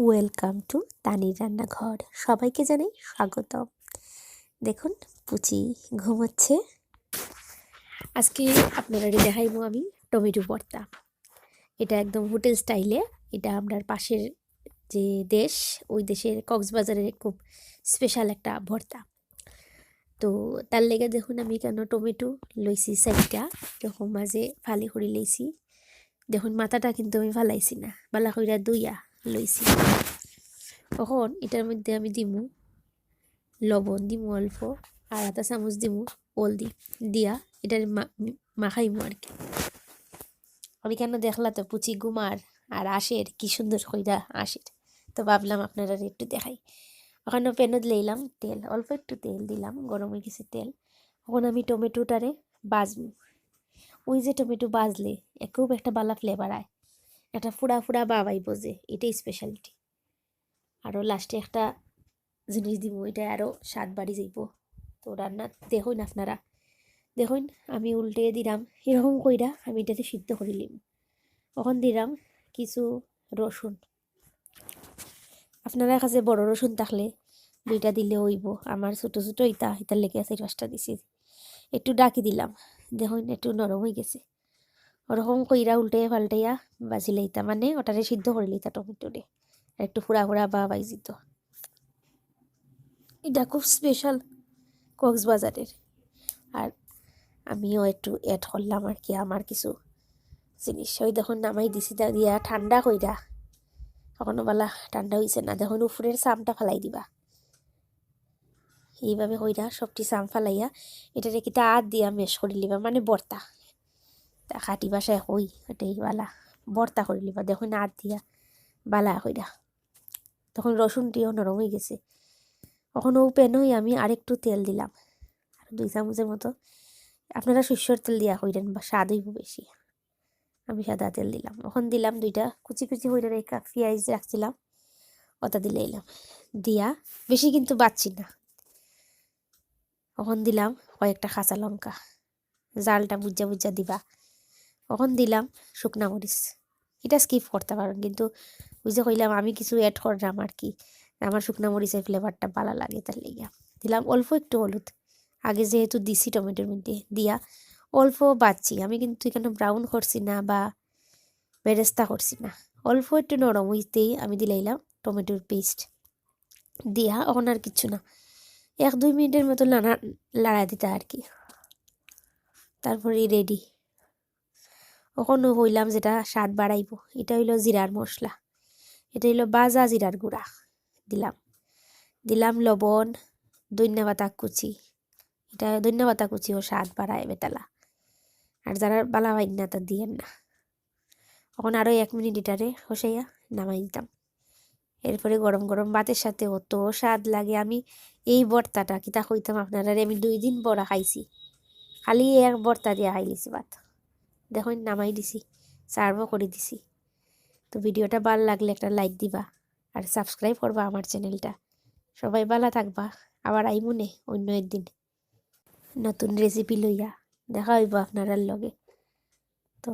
Welcome to তানির রান্নাঘর। সবাইকে জানাই স্বাগত দেখুন, পুচি ঘুমোচ্ছে। আজকে আপনারা দেখাইবো আমি টমেটো ভর্তা। এটা একদম হোটেল স্টাইলে। এটা আপনার পাশের যে দেশ, ওই দেশের কক্সবাজারের খুব স্পেশাল একটা ভর্তা। তো তার লেগে দেখুন আমি কেন টমেটো লইছি সাইডটা। এরকম মাঝে ফালি করে লইছি। দেখুন, মাথাটা কিন্তু আমি ফালাইছি না। বালা কইরা দুইয়া লইছি। তখন এটার মধ্যে আমি দিমু লবণ, দিমু অল্প, আর আধা চামচ দিমু দি দিয়া এটার মাখাইমু আর কি। আমি কেন দেখলা তো পুচি গুমার আর আশের কি সুন্দর কইরা আশের। তো ভাবলাম আপনারা একটু দেখাই। ওখানে পেনত লইলাম তেল, অল্প একটু তেল দিলাম, গরম হয়ে গেছে তেল। ওখানে আমি টমেটোটারে বাজবো ওই যে টমেটো বাজলে খুব একটা বালা ফ্লেভার আয়। একটা ফুড়া ফুড়া বাবাই বোঝে, এটাই স্পেশালিটি আরও লাস্টে একটা জিনিস দিব, এটা আরও স্বাদ বাড়ি যাইব। তো রান্না দেখুন আপনারা। দেখুন, আমি উল্টে দিলাম, এরকম কইরা আমি এটাতে সিদ্ধ করে নিম তখন দিলাম কিছু রসুন। আপনারা কাছে বড় রসুন থাকলে দুইটা দিলে হইব। আমার ছোটো ছোটো ইতা, ইতার লেগে আছে পাঁচটা দিছি। একটু ডাকি দিলাম। দেখুন, একটু নরম হয়ে গেছে। ওরকম কইরা উল্টে পাল্টাইয়া বাজি লইতা মানে ওটারে সিদ্ধ করে লইতা টমেটোরে একটু ফুড়া ফুড়া বা বাইজিত এটা খুব স্পেশাল কক্সবাজারের। আর আমিও একটু অ্যাড করলাম আর কি আমার কিছু জিনিস। ওই দেখুন নামাই দিছি দিয়া ঠান্ডা কইরা। কখনো বেলা ঠান্ডা হয়েছে না। দেখুন উপরের সামটা ফেলাই দিবা। এইভাবে কইরা সবটি সাম ফালাইয়া এটারে কিতা আদ দিয়া মেশ করে লিবা মানে বর্তা। খাটি বাসায় হই, এটাই বালা। বর্তা করে লিবা দেখুন আদ দিয়া বালা কইরা। তখন রসুনটিও নরম হয়ে গেছে। তখন ও পেনই আমি আরেকটু তেল দিলাম। আর দুই চামচের মতো, আপনারা শস্যর তেল দিয়া হইলেন বা স্বাদ হইব বেশি। আমি সাদা তেল দিলাম। ওখান দিলাম দুইটা কুচি কুচি হইলে রেখা, পেঁয়াজ রাখছিলাম ওটা দিলে এলাম। দিয়া, বেশি কিন্তু বাচ্ছি না। ওখান দিলাম কয়েকটা কাঁচা লঙ্কা। জালটা বুঝা বুঝা দিবা। ওখান দিলাম শুকনা মরিচ। এটা স্কিপ করতে পারেন কিন্তু যে কইলাম আমি কিছু অ্যাড করলাম আর কি, আমার শুকনা মরিচের ফ্লেভারটা ভালো লাগে তার লেগে দিলাম অল্প একটু হলুদ, আগে যেহেতু দিছি টমেটোর মধ্যে দিয়া, অল্প বাচ্ছি আমি কিন্তু এখানে ব্রাউন করছি না বা বেরেস্তা করছি না, অল্প একটু নরম হইতেই আমি দিলাইলাম টমেটোর পেস্ট দিয়া ওখানে আর কিচ্ছু না, এক দুই মিনিটের মতো লাড়া লাড়া দিতে আর কি। তারপরে রেডি ওখানে হইলাম যেটা স্বাদ বাড়াইব। এটা হইল জিরার মশলা। এটা হইল বাজা জিরার গুঁড়া। দিলাম। দিলাম লবণ দৈন্য পাতা কুচি। এটা দৈন্য পাতা কুচি ও স্বাদ বাড়ায় বেতালা। আর যারা বালা ভাই না তা দিয়েন না। তখন আরও এক মিনিট এটারে হসাইয়া নামাই দিতাম। এরপরে গরম গরম ভাতের সাথে অত স্বাদ লাগে আমি এই বর্তাটা, কিতা কইতাম আপনারা আমি দুই দিন বড়া খাইছি। খালি এক বর্তা দিয়ে খাইলিছি ভাত। দেখুন, নামাই দিছি সার্ভও করে দিছি। তো ভিডিওটা ভালো লাগলে একটা লাইক দিবা আর সাবস্ক্রাইব করবা আমার চ্যানেলটা সবাই ভালো থাকবা, আবার আইমুনে অন্য একদিন নতুন রেসিপি লইয়া। দেখা হইব আপনার লগে। তো